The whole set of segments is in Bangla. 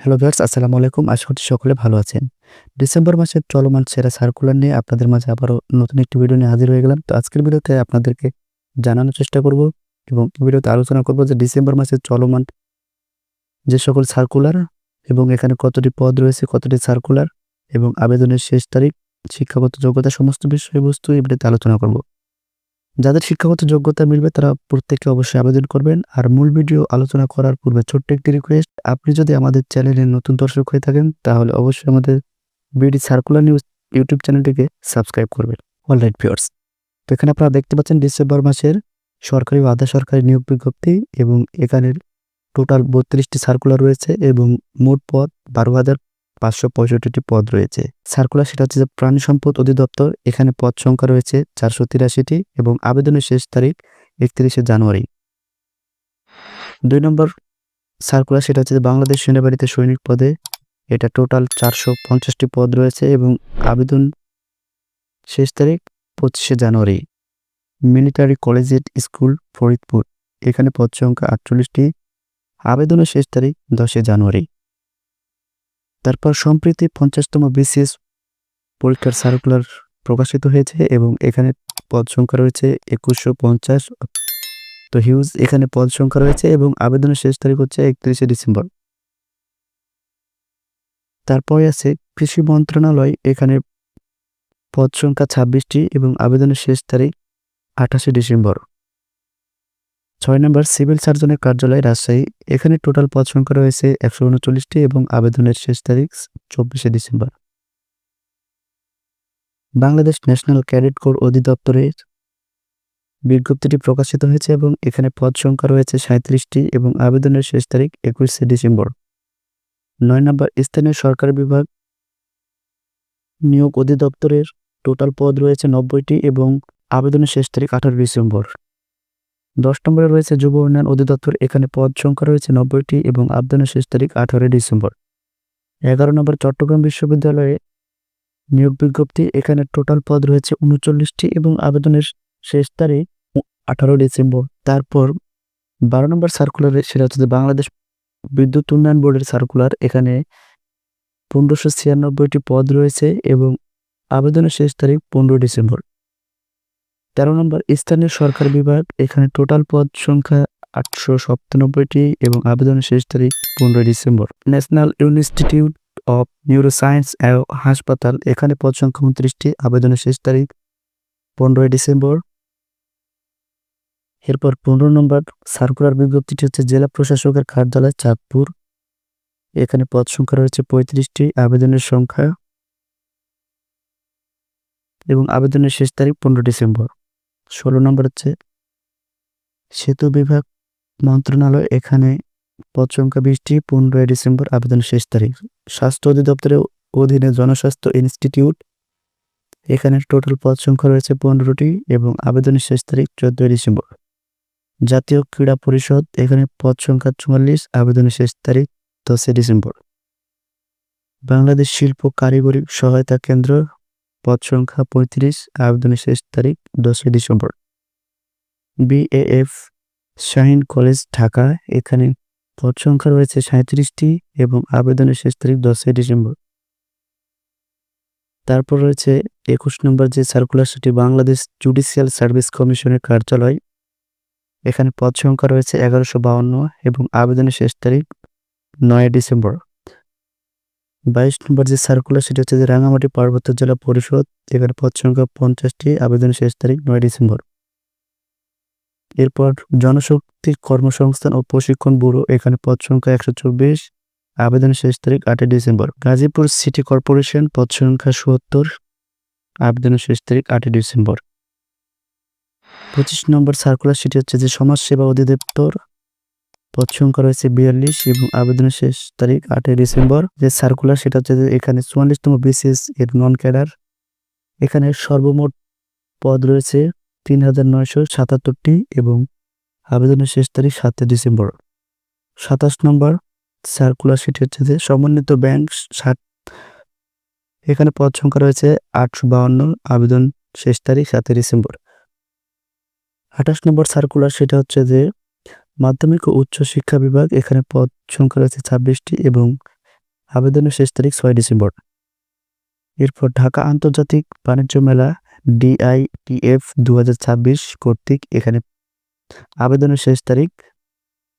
হ্যালো ভিউয়ার্স আসসালামু আলাইকুম। আশা করছি সকলে ভালো আছেন। ডিসেম্বর মাসের চলমান সেরা সার্কুলার নিয়ে আপনাদের মাঝে আবারও নতুন একটি ভিডিও নিয়ে হাজির হয়ে গেলাম। তো আজকের ভিডিওতে আপনাদেরকে জানানোর চেষ্টা করব এবং ভিডিওতে আলোচনা করব যে ডিসেম্বর মাসের চলমান যে সকল সার্কুলার এবং এখানে কতটি পদ রয়েছে, কতটি সার্কুলার এবং আবেদনের শেষ তারিখ, শিক্ষাগত যোগ্যতা সমস্ত বিষয়বস্তু ভিডিওতে আলোচনা করব। যাদের শিক্ষাগত যোগ্যতা মিলবে তারা প্রত্যেকে অবশ্যই আবেদন করবেন। আর মূল ভিডিও আলোচনা করার পূর্বে ছোট্ট একটি রিকোয়েস্ট আপনি যদি আমাদের চ্যানেলের নতুন দর্শক হয়ে থাকেন, তাহলে অবশ্যই আমাদের বিডি সার্কুলার নিউজ ইউটিউব চ্যানেলটিকে সাবস্ক্রাইব করবেন। অলরাইট ভিউয়ার্স তো এখানে আপনারা দেখতে পাচ্ছেন ডিসেম্বর মাসের সরকারি ও আধা সরকারি নিয়োগ বিজ্ঞপ্তি এবং এখানের টোটাল বত্রিশটি সার্কুলার রয়েছে এবং মোট পদ বারো হাজার পাঁচশো পঁয়ষট্টিটি পদ রয়েছে। সার্কুলার সেটা হচ্ছে যে প্রাণী সম্পদ অধিদপ্তর, এখানে পদ সংখ্যা রয়েছে চারশো তিরাশিটি এবং আবেদনের শেষ তারিখ একত্রিশে জানুয়ারি। দুই নম্বর সার্কুলার সেটা হচ্ছে বাংলাদেশ সেনাবাহিনীতে সৈনিক পদে এটা টোটাল চারশো পঞ্চাশটি পদ রয়েছে এবং আবেদন শেষ তারিখ পঁচিশে January. Military collegiate school, Faridpur, এখানে পদ সংখ্যা আটচল্লিশটি। আবেদনের শেষ তারিখ দশে জানুয়ারি। তারপর সম্প্রতি পঞ্চাশতম বিসিএস পরীক্ষার সার্কুলার প্রকাশিত হয়েছে এবং এখানে পদ সংখ্যা রয়েছে একুশশো পঞ্চাশ। তো হিউজ এখানে পদ সংখ্যা রয়েছে এবং আবেদনের শেষ তারিখ হচ্ছে একত্রিশে ডিসেম্বর। তারপরে আছে কৃষি মন্ত্রণালয়, এখানে পদ সংখ্যা ছাব্বিশটি এবং আবেদনের শেষ তারিখ আঠাশে ডিসেম্বর। ছয় নম্বর, সিভিল সার্জনের কার্যালয় রাজশাহী। এখানে টোটাল পদ সংখ্যা রয়েছে একশো উনচল্লিশটি এবং আবেদনের শেষ তারিখ চব্বিশে December. Bangladesh national cadet corps অধিদপ্তরের বিজ্ঞপ্তিটি প্রকাশিত হয়েছে এবং এখানে পদ সংখ্যা রয়েছে সাঁত্রিশটি এবং আবেদনের শেষ তারিখ একুশে ডিসেম্বর। নয় নম্বর, স্থানীয় সরকার বিভাগ নিয়োগ অধিদপ্তরের টোটাল পদ রয়েছে নব্বইটি এবং আবেদনের শেষ তারিখ আঠারো ডিসেম্বর। দশ নম্বরে রয়েছে যুব উন্নয়ন অধিদপ্তর। এখানে পদ সংখ্যা রয়েছে নব্বইটি এবং আবেদনের শেষ তারিখ আঠারোই ডিসেম্বর। এগারো নম্বর চট্টগ্রাম বিশ্ববিদ্যালয়ে নিয়োগ বিজ্ঞপ্তি। এখানে টোটাল পদ রয়েছে উনচল্লিশটি এবং আবেদনের শেষ তারিখ আঠারো ডিসেম্বর। তারপর বারো নম্বর সার্কুলারে সেটা হচ্ছে বাংলাদেশ বিদ্যুৎ উন্নয়ন বোর্ডের সার্কুলার এখানে পনেরোশো ছিয়ানব্বইটি পদ রয়েছে এবং আবেদনের শেষ তারিখ পনেরো ডিসেম্বর। তেরো নম্বর, স্থানীয় সরকার বিভাগ, এখানে টোটাল পদ সংখ্যা আটশো সপ্তানব্বইটি এবং আবেদনের শেষ তারিখ পনেরোই December. National institute of neuroscience হাসপাতাল, এখানে পদ সংখ্যা উনত্রিশটি, আবেদনের শেষ তারিখ পনেরোই ডিসেম্বর। এরপর পনেরো নম্বর, সার্কুলার বিজ্ঞপ্তিটি হচ্ছে জেলা প্রশাসকের কার্যালয় চাঁদপুর। এখানে পদ সংখ্যা রয়েছে পঁয়ত্রিশটি, আবেদনের সংখ্যা এবং আবেদনের শেষ তারিখ পনেরো ডিসেম্বর। ষোলো নম্বর হচ্ছে, সেতু বিভাগ মন্ত্রণালয় এখানে পদ সংখ্যা বিশটি পনেরোই ডিসেম্বর আবেদনের শেষ তারিখ। স্বাস্থ্য অধিদপ্তরের অধীনে জনস্বাস্থ্য ইনস্টিটিউট, এখানে টোটাল পদ সংখ্যা রয়েছে পনেরোটি এবং আবেদনের শেষ তারিখ চোদ্দই ডিসেম্বর। জাতীয় ক্রীড়া পরিষদ, এখানে পদ সংখ্যা চুয়াল্লিশ, আবেদনের শেষ তারিখ দশই ডিসেম্বর। বাংলাদেশ শিল্প কারিগরি সহায়তা কেন্দ্র পদ সংখ্যা পঁয়ত্রিশ, আবেদনের শেষ তারিখ দশই December. BAF Shaheen college, Dhaka. এখানে পদ সংখ্যা রয়েছে সাঁত্রিশটি এবং আবেদনের শেষ তারিখ দশই ডিসেম্বর। তারপর রয়েছে একুশ নম্বর যে সার্কুলার, সেটি বাংলাদেশ জুডিশিয়াল সার্ভিস কমিশনের কার্যালয়। এখানে পদ সংখ্যা রয়েছে এগারোশো বাউন্ন এবং আবেদনের শেষ তারিখ নয় ডিসেম্বর। বাইশ নম্বর যে সার্কুলার সেটি হচ্ছে যে রাঙামাটি পার্বত্য জেলা পরিষদ এখানে পদ সংখ্যা পঞ্চাশটি, আবেদনের শেষ তারিখ নয় ডিসেম্বর। এরপর জনশক্তি কর্মসংস্থান ও প্রশিক্ষণ ব্যুরো, এখানে পদ সংখ্যা একশো চব্বিশ, আবেদনের শেষ তারিখ আটই ডিসেম্বর। গাজীপুর সিটি কর্পোরেশন, পদ সংখ্যা সত্তর, আবেদনের শেষ তারিখ আটই ডিসেম্বর। পঁচিশ নম্বর সার্কুলার সেটি হচ্ছে যে সমাজসেবা অধিদপ্তর পদ সংখ্যা রয়েছে বিয়াল্লিশ এবং আবেদনের শেষ তারিখ আটই ডিসেম্বর। যে সার্কুলার সেটা হচ্ছে এখানে চুয়াল্লিশতম বিসিএস এর নন ক্যাডার এখানে সর্বমোট পদ রয়েছে তিন হাজার নয়শো সাতাত্তরটি এবং আবেদনের শেষ তারিখ সাতই ডিসেম্বর। সাতাশ নম্বর সার্কুলার সেটি হচ্ছে যে সমন্বিত ব্যাংক ষাট। এখানে পদ সংখ্যা রয়েছে আটশো বাউন্ন আবেদন শেষ তারিখ সাতই ডিসেম্বর। আঠাশ নম্বর সার্কুলার সেটা হচ্ছে যে মাধ্যমিক ও উচ্চ শিক্ষা বিভাগ এখানে পদ সংখ্যা রয়েছে ছাব্বিশটি এবং আবেদনের শেষ তারিখ ছয় ডিসেম্বর। এরপর ঢাকা আন্তর্জাতিক বাণিজ্য মেলা ডিআইটিএফ দু হাজার ছাব্বিশ কর্তৃক এখানে আবেদনের শেষ তারিখ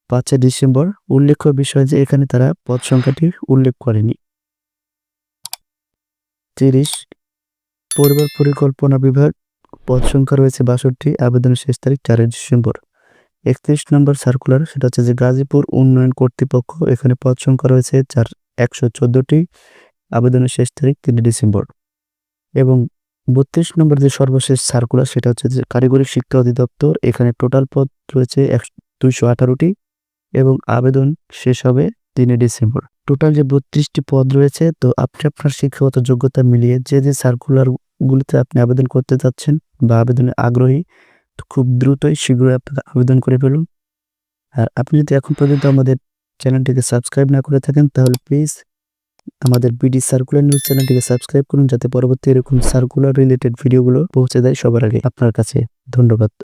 পাঁচই ডিসেম্বর। উল্লেখ্য বিষয় যে এখানে তারা পদ সংখ্যাটি উল্লেখ করেনি। তিরিশ, পরিবার পরিকল্পনা বিভাগ, পদ সংখ্যা রয়েছে বাষট্টি, আবেদনের শেষ তারিখ চারই ডিসেম্বর। একত্রিশ নম্বর সার্কুলার সেটা হচ্ছে যে গাজীপুর উন্নয়ন কর্তৃপক্ষ এখানে পদ সংখ্যা রয়েছে চার, একশো চোদ্দোটি। আবেদনের শেষ তারিখ তিন ডিসেম্বর। এবং বত্রিশ নম্বর যে সর্বশেষ সার্কুলার সেটা হচ্ছে যে কারিগরি শিক্ষা অধিদপ্তর, এখানে টোটাল পদ রয়েছে এক দুইশো আঠারোটি। এবং আবেদন শেষ হবে তিনই ডিসেম্বর। টোটাল যে বত্রিশটি পদ রয়েছে, তো আপনি আপনার শিক্ষাগত যোগ্যতা মিলিয়ে যে যে সার্কুলারগুলিতে আপনি আবেদন করতে যাচ্ছেন বা আবেদনে আগ্রহী তো খুব দ্রুতই শীঘ্রই আপনারা আবেদন করে ফেলুন। আর আপনি যদি এখন পর্যন্ত আমাদের চ্যানেলটিকে সাবস্ক্রাইব না করে থাকেন, তাহলে প্লিজ আমাদের বিডি সার্কুলার নিউজ চ্যানেলটিকে সাবস্ক্রাইব করুন, যাতে পরবর্তী এরকম সার্কুলার রিলেটেড ভিডিওগুলো পৌঁছে দেয় সবার আগে। আপনার কাছে ধন্যবাদ।